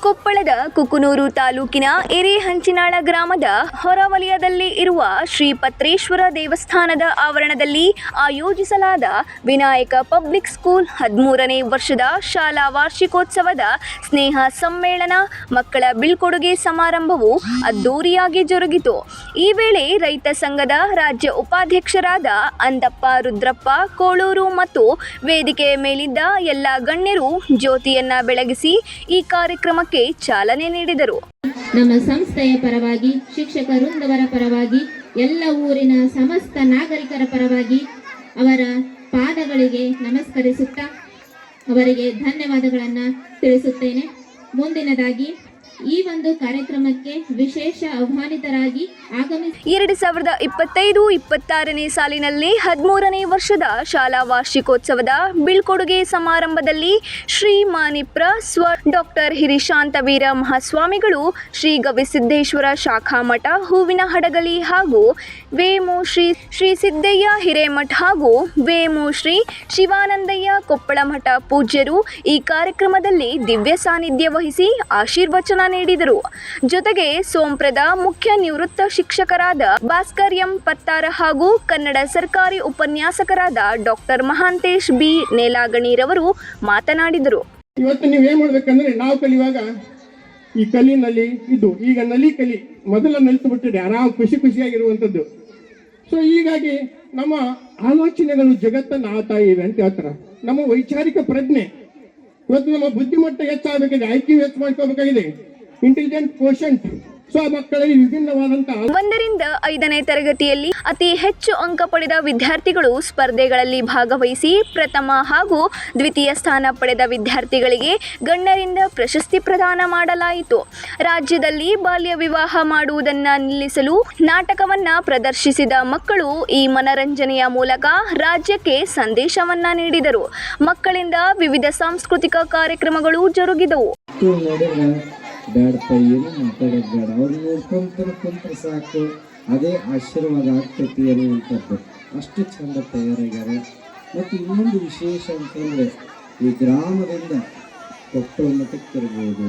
ಕೊಪ್ಪಳದ ಕುಕುನೂರು ತಾಲೂಕಿನ ಎರೆಹಂಚಿನಾಳ ಗ್ರಾಮದ ಹೊರವಲಯದಲ್ಲಿ ಇರುವ ಶ್ರೀ ಪತ್ರೇಶ್ವರ ದೇವಸ್ಥಾನದ ಆವರಣದಲ್ಲಿ ಆಯೋಜಿಸಲಾದ ವಿನಾಯಕ ಪಬ್ಲಿಕ್ ಸ್ಕೂಲ್ ಹದಿಮೂರನೇ ವರ್ಷದ ಶಾಲಾ ವಾರ್ಷಿಕೋತ್ಸವದ ಸ್ನೇಹ ಸಮ್ಮೇಳನ ಮಕ್ಕಳ ಬೀಳ್ಕೊಡುಗೆ ಸಮಾರಂಭವು ಅದ್ದೂರಿಯಾಗಿ ಜರುಗಿತು. ಈ ವೇಳೆ ರೈತ ಸಂಘದ ರಾಜ್ಯ ಉಪಾಧ್ಯಕ್ಷರಾದ ಅಂದಪ್ಪ, ರುದ್ರಪ್ಪ, ಕೋಳೂರು ಮತ್ತು ವೇದಿಕೆಯ ಮೇಲಿದ್ದ ಎಲ್ಲ ಗಣ್ಯರು ಜ್ಯೋತಿಯನ್ನ ಬೆಳಗಿಸಿ ಈ ಕಾರ್ಯಕ್ರಮಕ್ಕೆ ಚಾಲನೆ ನೀಡಿದರು. ನಮ್ಮ ಸಂಸ್ಥೆಯ ಪರವಾಗಿ ಶಿಕ್ಷಕ ವೃಂದವರ ಪರವಾಗಿ, ಎಲ್ಲ ಊರಿನ ಸಮಸ್ತ ನಾಗರಿಕರ ಪರವಾಗಿ ಅವರ ಪಾದಗಳಿಗೆ ನಮಸ್ಕರಿಸುತ್ತಾ ಅವರಿಗೆ ಧನ್ಯವಾದಗಳನ್ನು ತಿಳಿಸುತ್ತೇನೆ. ಮುಂದಿನದಾಗಿ ಈ ಒಂದು ಕಾರ್ಯಕ್ರಮಕ್ಕೆ ವಿಶೇಷ ಆಹ್ವಾನಿತರಾಗಿ ಆಗಮಿಸಿ ಎರಡು ಸಾವಿರದ ಇಪ್ಪತ್ತೈದು, ಇಪ್ಪತ್ತಾರನೇ ಸಾಲಿನಲ್ಲಿ ಹದಿಮೂರನೇ ವರ್ಷದ ಶಾಲಾ ವಾರ್ಷಿಕೋತ್ಸವದ ಬೀಳ್ಕೊಡುಗೆ ಸಮಾರಂಭದಲ್ಲಿ ಶ್ರೀ ಮಾನಿಪ್ರ ಸ್ವ ಡಾಕ್ಟರ್ ಹಿರಿಶಾಂತವೀರ ಮಹಾಸ್ವಾಮಿಗಳು ಶ್ರೀ ಗವಿಸಿದ್ದೇಶ್ವರ ಶಾಖಾ ಮಠ ಹೂವಿನ ಹಡಗಲಿ ಹಾಗೂ ವೇಮು ಶ್ರೀ ಶ್ರೀ ಸಿದ್ದಯ್ಯ ಹಿರೇಮಠ ಹಾಗೂ ವೇಮು ಶ್ರೀ ಶಿವಾನಂದಯ್ಯ ಕೊಪ್ಪಳ ಮಠ ಪೂಜ್ಯರು ಈ ಕಾರ್ಯಕ್ರಮದಲ್ಲಿ ದಿವ್ಯ ಸಾನ್ನಿಧ್ಯ ವಹಿಸಿ ಆಶೀರ್ವಚನ ನೀಡಿದರು. ಜೊತೆಗೆ ಸೋಂಪ್ರದ ಮುಖ್ಯ ನಿವೃತ್ತ ಶಿಕ್ಷಕರಾದ ಭಾಸ್ಕರ್ ಎಂ ಪತ್ತಾರ ಹಾಗೂ ಕನ್ನಡ ಸರ್ಕಾರಿ ಉಪನ್ಯಾಸಕರಾದ ಡಾಕ್ಟರ್ ಮಹಾಂತೇಶ್ ಬಿ ನೇಲಾಗಣಿರವರು ಮಾತನಾಡಿದರು. ಇವತ್ತು ನೀವು ಏನ್ ಮಾಡ್ಬೇಕಂದ್ರೆ ನಾವು ಕಲಿಯುವಾಗ ಈ ಕಲ್ಲಿನಲ್ಲಿ ಇದು, ಈಗ ನಲಿ ಕಲಿ, ಮೊದಲ ನಿಲ್ತು ಬಿಟ್ಟಿದೆ, ಆರಾಮ್ ಖುಷಿ ಖುಷಿಯಾಗಿರುವಂತದ್ದು. ಸೊ ಹೀಗಾಗಿ ನಮ್ಮ ಆಲೋಚನೆಗಳು ಜಗತ್ತನ್ನ ಆತಾ ಇವೆ ಅಂತ ಹೇಳ್ತಾರೆ. ನಮ್ಮ ವೈಚಾರಿಕ ಪ್ರಜ್ಞೆ, ಇವತ್ತು ನಮ್ಮ ಬುದ್ಧಿಮಟ್ಟ ಹೆಚ್ಚಾಗಬೇಕಾಗಿದೆ ಐ ಕ್ಯೂ ಹೆಚ್ಚು ಮಾಡ್ಕೋಬೇಕಾಗಿದೆ. ಇಂಟೆಲಿಜೆಂಟ್ ಕ್ವಶನ್ ಸೊ ಆ ಮಕ್ಕಳಲ್ಲಿ ವಿಭಿನ್ನವಾದಂತಹ ಒಂದರಿಂದ ಐದನೇ ತರಗತಿಯಲ್ಲಿ ಅತಿ ಹೆಚ್ಚು ಅಂಕ ಪಡೆದ ವಿದ್ಯಾರ್ಥಿಗಳು ಸ್ಪರ್ಧೆಗಳಲ್ಲಿ ಭಾಗವಹಿಸಿ ಪ್ರಥಮ ಹಾಗೂ ದ್ವಿತೀಯ ಸ್ಥಾನ ಪಡೆದ ವಿದ್ಯಾರ್ಥಿಗಳಿಗೆ ಗಣ್ಯರಿಂದ ಪ್ರಶಸ್ತಿ ಪ್ರದಾನ ಮಾಡಲಾಯಿತು. ರಾಜ್ಯದಲ್ಲಿ ಬಾಲ್ಯ ವಿವಾಹ ಮಾಡುವುದನ್ನು ನಿಲ್ಲಿಸಲು ನಾಟಕವನ್ನ ಪ್ರದರ್ಶಿಸಿದ ಮಕ್ಕಳು ಈ ಮನರಂಜನೆಯ ಮೂಲಕ ರಾಜ್ಯಕ್ಕೆ ಸಂದೇಶವನ್ನ ನೀಡಿದರು. ಮಕ್ಕಳಿಂದ ವಿವಿಧ ಸಾಂಸ್ಕೃತಿಕ ಕಾರ್ಯಕ್ರಮಗಳು ಜರುಗಿದವು. ಬೇಡಪ್ಪ ಏನು ಮಾತಾಡೋದು ಬೇಡ ಅವ್ರು ನೋಡ್ಕೊಂತ ಕುಂತ್ರೆ ಸಾಕು. ಅದೇ ಆಶೀರ್ವಾದ ಆಗ್ತೈತಿ ಅನ್ನುವಂಥದ್ದು. ಅಷ್ಟು ಚಂದ ತಯಾರಾಗ್ಯಾರ ಮತ್ತು ಇನ್ನೊಂದು ವಿಶೇಷ ಅಂತಂದರೆ, ಈ ಗ್ರಾಮದಿಂದ ಕೊಪ್ಪಳ ಮಠಕ್ಕಿರ್ಬೋದು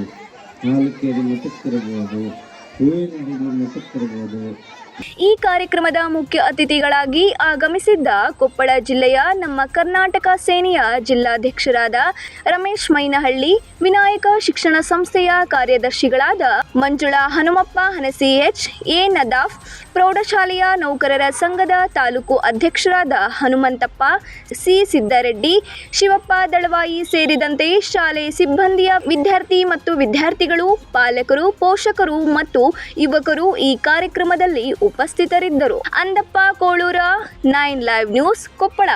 ನಾಲ್ಕೇರಿ ಮಠಕ್ಕಿರ್ಬೋದು, ಹೂವಿನ ಹಡಗಲಿ ಮಠಕ್ಕಿರ್ಬೋದು ಈ ಕಾರ್ಯಕ್ರಮದ ಮುಖ್ಯ ಅತಿಥಿಗಳಾಗಿ ಆಗಮಿಸಿದ್ದ ಕೊಪ್ಪಳ ಜಿಲ್ಲೆಯ ನಮ್ಮ ಕರ್ನಾಟಕ ಸೇನೆಯ ಜಿಲ್ಲಾಧ್ಯಕ್ಷರಾದ ರಮೇಶ್ ಮೈನಹಳ್ಳಿ, ವಿನಾಯಕ ಶಿಕ್ಷಣ ಸಂಸ್ಥೆಯ ಕಾರ್ಯದರ್ಶಿಗಳಾದ ಮಂಜುಳಾ ಹನುಮಪ್ಪ, ಹನಸಿ ಎಚ್, ಎ ನದಾಫ್, ಪ್ರೌಢಶಾಲೆಯ ನೌಕರರ ಸಂಘದ ತಾಲೂಕು ಅಧ್ಯಕ್ಷರಾದ ಹನುಮಂತಪ್ಪ, ಸಿ ಸಿದ್ದರೆಡ್ಡಿ ಶಿವಪ್ಪ ದಳವಾಯಿ ಸೇರಿದಂತೆ ಶಾಲೆ ಸಿಬ್ಬಂದಿಯ ವಿದ್ಯಾರ್ಥಿ ಮತ್ತು ವಿದ್ಯಾರ್ಥಿಗಳು, ಪಾಲಕರು, ಪೋಷಕರು ಮತ್ತು ಯುವಕರು ಈ ಕಾರ್ಯಕ್ರಮದಲ್ಲಿ ಉಪಸ್ಥಿತರಿದ್ದರು. Andappa Kolur nine live news Koppal.